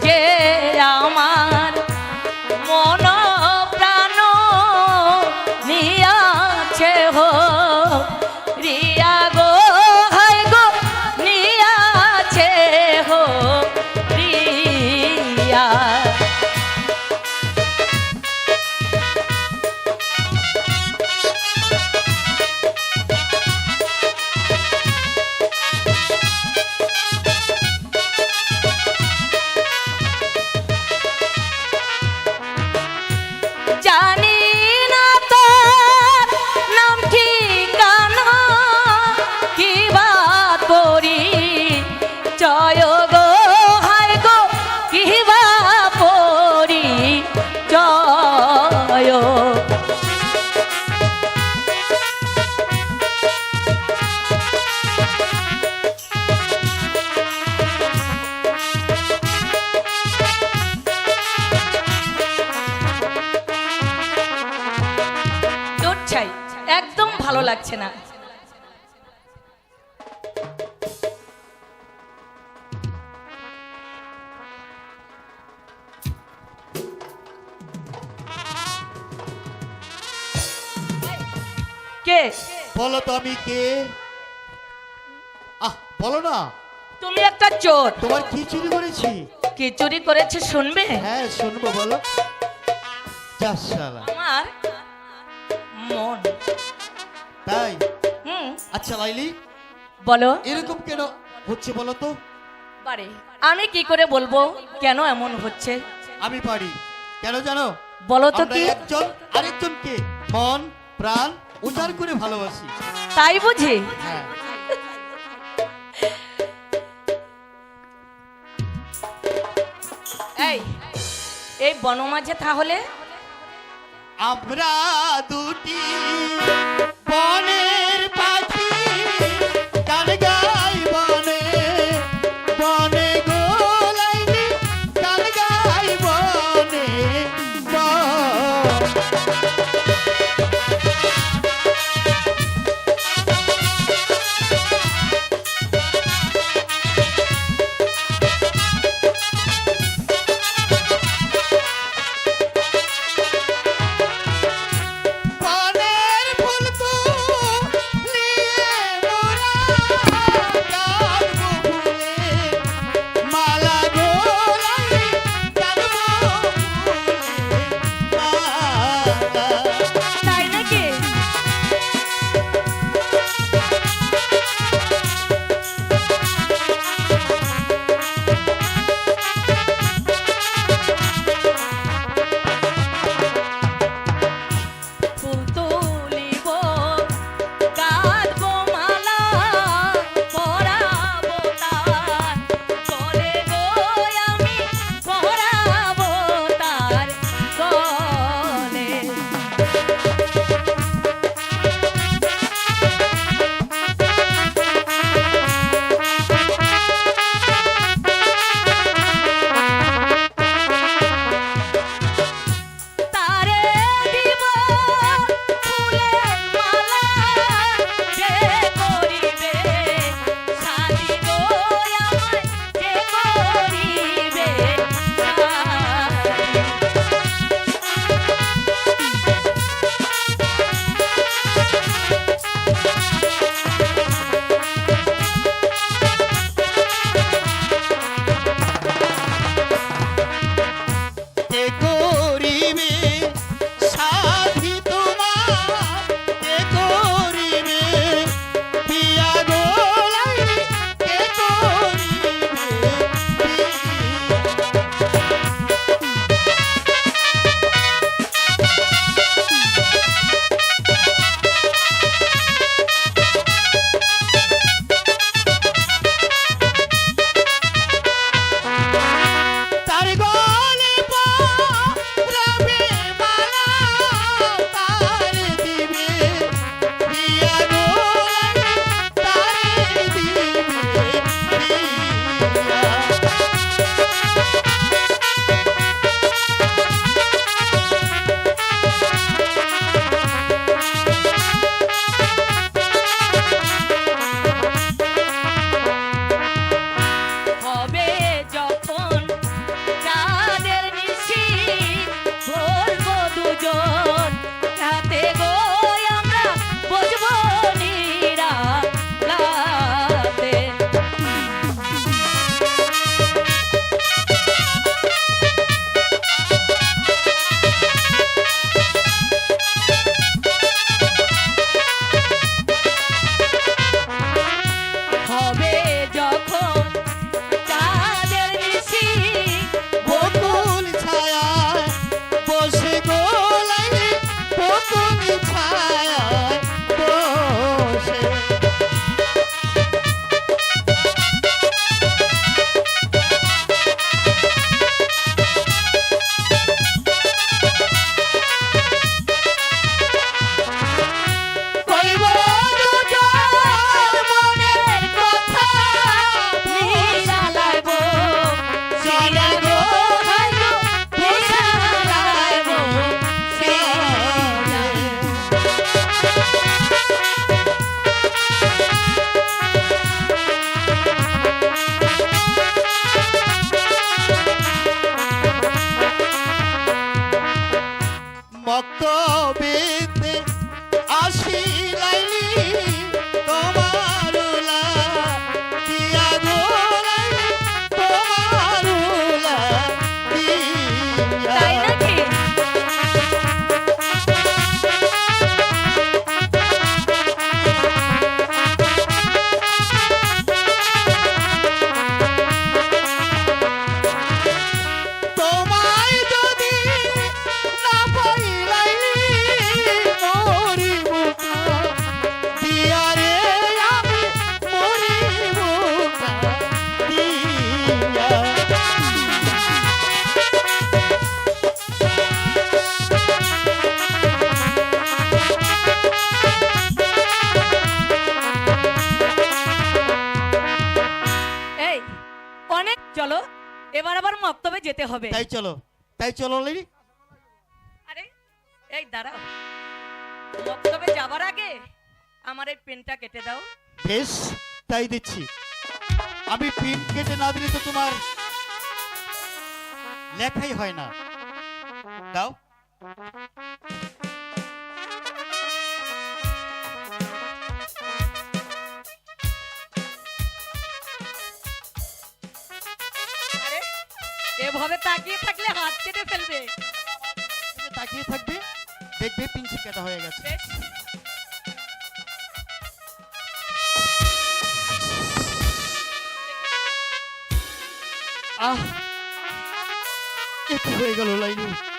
Yeah. লাগছে না। কে? বলো তো আমি কে? আহ বলো না। তুমি একটা চোর। তোমার কি চুরি করেছি। কি চুরি করেছে শুনবে? হ্যাঁ শুনব বলো। আমার মন তাই? হুম। আচ্ছা লাইলি? বলো। এরকম কেন হচ্ছে বলো তো? বারে আমি কি করে বলব? কেন এমন হচ্ছে? আমি পারি। কেন জানো? বলো তো কি? একজন আরেকজনকে মন প্রাণ উজাড় করে ভালোবাসি। তাই বুঝি? হ্যাঁ। এই এই বনমাঝে তাহলে? আমরা দুটি on it. চলো এবার আবার মক্তবে যেতে হবে। তাই চলো তাই চলো লাইলি আরে এই দাঁড়াও। মক্তবে যাবার আগে আমার এই পেনটা কেটে দাও। বেশ তাই দিচ্ছি। আমি পিন কেটে না দিলে তো তোমার লেখাই হয় না। দাও। এভাবে তাকিয়ে থাকলে হাত কেটে ফেলবে। তুমি তাকিয়ে থাকবে দেখবে পিঞ্চি কাটা হয়ে গেছে। আহ একটু হয়ে গেল লাইনি।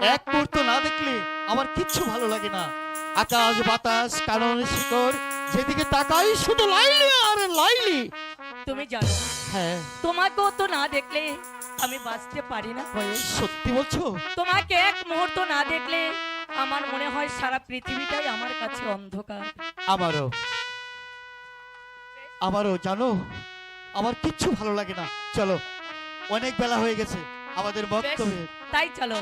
এক মুহূর্ত না দেখলে আমার কিচ্ছু ভালো লাগে না। আকাশ বাতাস কারণ শিকড় যেদিকে তাকাই শুধু লাইলি আর লাইলি। তুমি জানো হ্যাঁ। তোমাকেও তো না দেখলে আমি বাঁচতে পারি না। সত্যি বলছো? তোমাকে এক মুহূর্ত না দেখলে আমার মনে হয় সারা পৃথিবীটাই আমার কাছে অন্ধকার। আমারও। আমারও জানো? আমার কিচ্ছু ভালো লাগে না। চলো অনেক বেলা হয়ে গেছে। আমাদের বক্তব্যে তাই চলো।